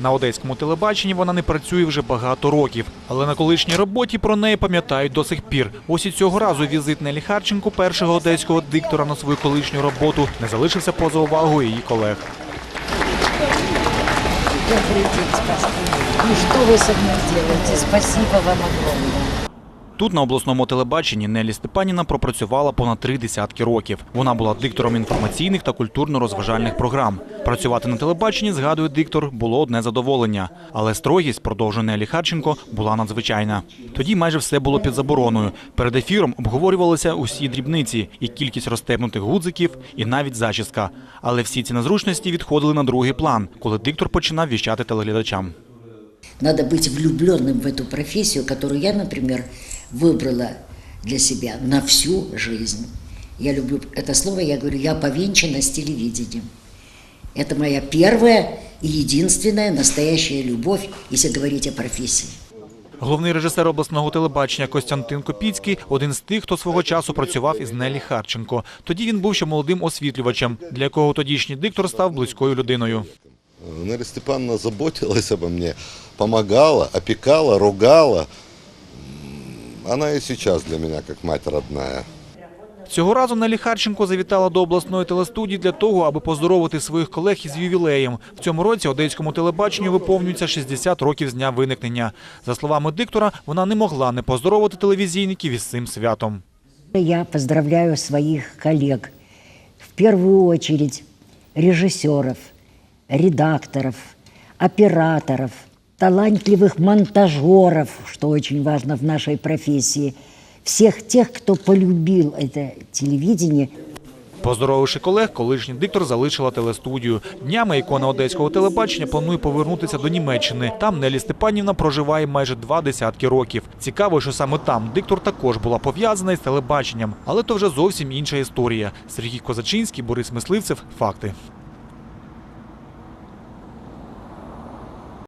На одеському телебаченні вона не працює вже багато років, але на колишній роботі про неї пам'ятають до сих пір. Ось і цього разу візит Нелі Харченко, першого одеського диктора на свою колишню роботу, не залишився поза увагою її колег. Добрый день, спасибо. Ну что вы со мной делаете? Спасибо вам огромное. Тут на обласному телебаченні Нелі Степаніна пропрацювала понад три десятки років. Вона була диктором інформаційних та культурно-розважальних програм. Працювати на телебаченні, згадує диктор, було одне задоволення. Але строгість, продовжує Нелі Харченко, була надзвичайна. Тоді майже все було під забороною. Перед ефіром обговорювалися усі дрібниці, і кількість розтепнутих гудзиків, і навіть зачіска. Але всі ці незручності відходили на другий план, коли диктор починав віщати телеглядачам. Надо быть влюбленным в эту профессию, которую я, например, выбрала для себя на всю жизнь. Я люблю это слово, я говорю, я повенчана с телевидением. Это моя первая и единственная настоящая любовь, если говорить о профессии. Головний режисер обласного телебачення Костянтин Копіцький – один з тих, хто свого часу працював із Нелі Харченко. Тоді він був ще молодим освітлювачем, для якого тодішній диктор став близькою людиною. Нелли Степановна заботилась обо мне, помогала, опекала, ругала. Она и сейчас для меня как мать родная. Цього разу Нелі Харченко завітала до обласної телестудії для того, аби поздоровити своїх колег із ювілеєм. В цьому році одеському телебаченню виповнюється 60 років з дня виникнення. За словами диктора, вона не могла не поздоровити телевізійників із цим святом. Я поздравляю своих коллег, в первую очередь режиссеров, редакторов, операторов, талантливых монтажеров, что очень важно в нашей профессии, всех тех, кто полюбил это телевидение. Поздоровивши колег, колишній диктор залишила телестудію. Днями ікона одеського телебачення планує повернутися до Німеччини. Там Нелі Степанівна проживає майже два десятки років. Цікаво, що саме там диктор також була пов'язана із телебаченням, але то вже зовсім інша історія. Сергій Козачинський, Борис Мисливцев. Факти.